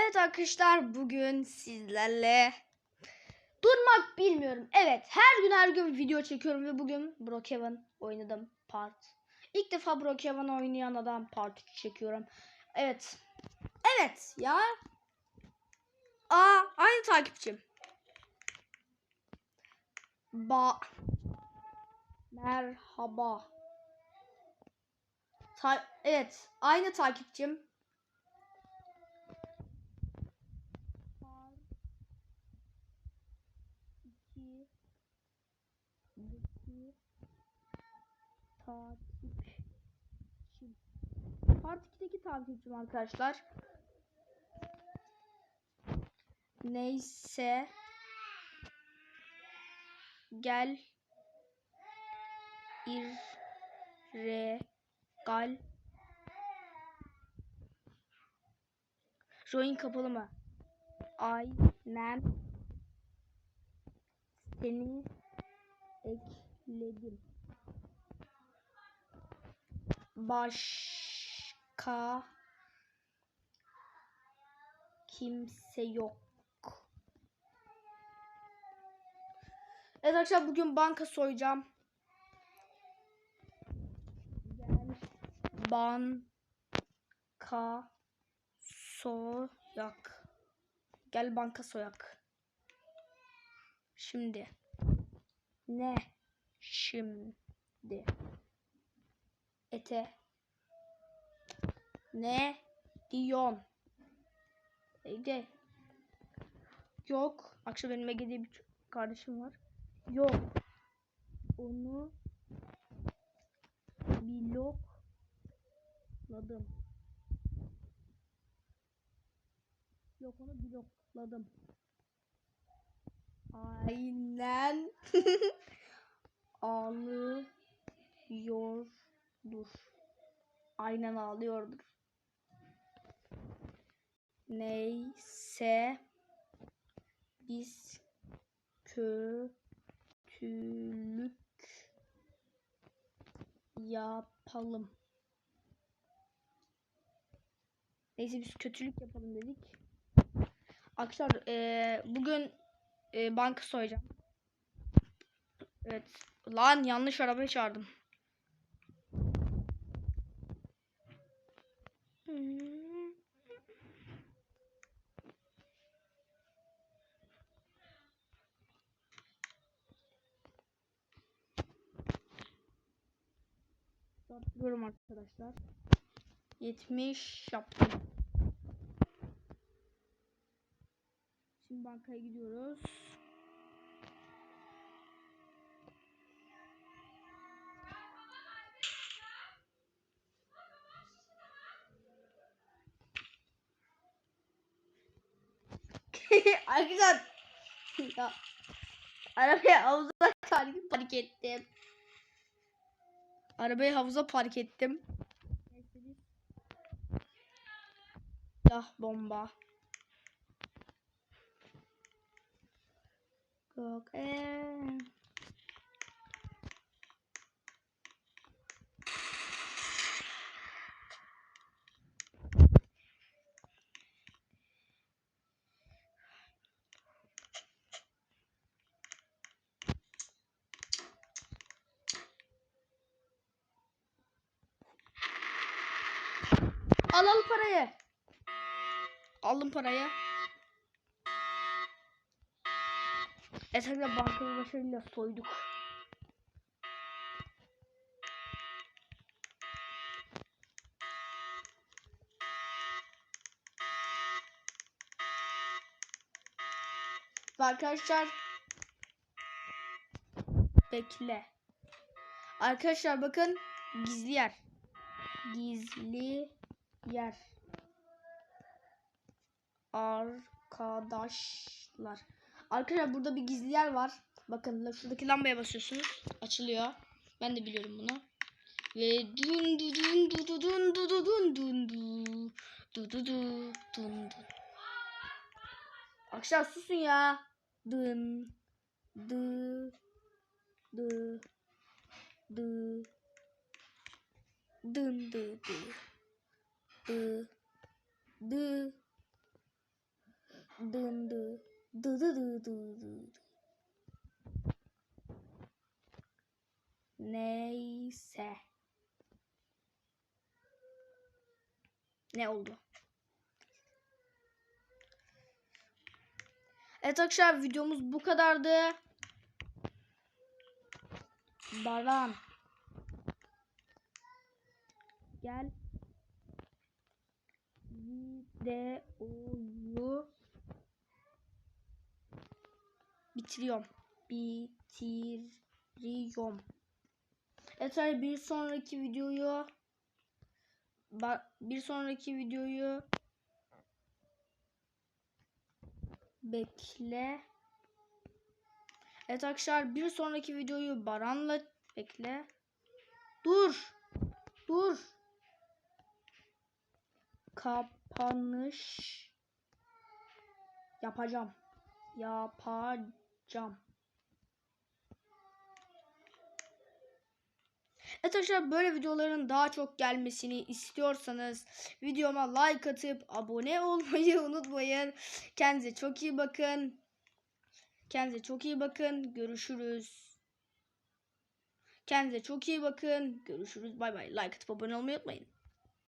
Evet arkadaşlar bugün sizlerle durmak bilmiyorum. Evet her gün her gün video çekiyorum ve bugün Brookhaven oynadım part. İlk defa Brookhaven oynayan adam part 3 çekiyorum. Evet. Evet ya. Aa aynı takipçim. Ba Merhaba. Ta- evet aynı takipçim. İki takipçim. Part 2'deki takipçim arkadaşlar. Neyse. Gel. Ir. Gal. Join kapalı mı? Aynen. Seni ekledim. Başka kimse yok. Evet arkadaşlar bugün banka soyacağım. Banka soyak. Gel banka soyak. Şimdi. Ne? Şimdi. Ete. Ne? Diyon. Ege. Yok. Akşam benim Ege diye bir kardeşim var. Yok. Onu blokladım. Yok onu blokladım. Aynen. Ağlıyordur. Aynen ağlıyordur. Neyse biz kötülük yapalım. Neyse biz kötülük yapalım dedik. Arkadaşlar eee, bugün eee, banka soyacağım. Evet. Lan yanlış arabayı çağırdım. Dörtlüyorum arkadaşlar. 70 yaptım. Şimdi bankaya gidiyoruz. Arkadaşlar ya arabayı havuza park, ettim. Arabayı havuza park ettim. Neyse biz- Ah bomba. Yok. Ee. Al al parayı. Aldım parayı. Esasında bankayı başarıyla soyduk. Arkadaşlar bekle. Arkadaşlar bakın gizli yer. Gizli yer. Arkadaşlar. Arkadaşlar burada bir gizli yer var. Bakın şuradaki lambaya basıyorsunuz. Açılıyor. Ben de biliyorum bunu. Ve dun du dun du du dun du du dun dun du du du du dun dun. Arkadaşlar susun ya. Dın dı dı dı dın dı dı dı dı Dın dı. Dı dı dı dı dı. Neyse. Ne oldu? Evet arkadaşlar videomuz bu kadardı. Baran. Gel. Videoyu bitiriyorum. Bitiriyorum. Evet arkadaşlar, bir sonraki videoyu bir sonraki videoyu bekle. Evet arkadaşlar bir sonraki videoyu Baran'la bekle. Dur. Dur. Kapanış yapacağım. Yapacağım. Evet arkadaşlar böyle videoların daha çok gelmesini istiyorsanız videoma like atıp abone olmayı unutmayın. Kendinize çok iyi bakın. Kendinize çok iyi bakın. Görüşürüz. Kendinize çok iyi bakın. Görüşürüz. Bay bay. Like atıp abone olmayı unutmayın.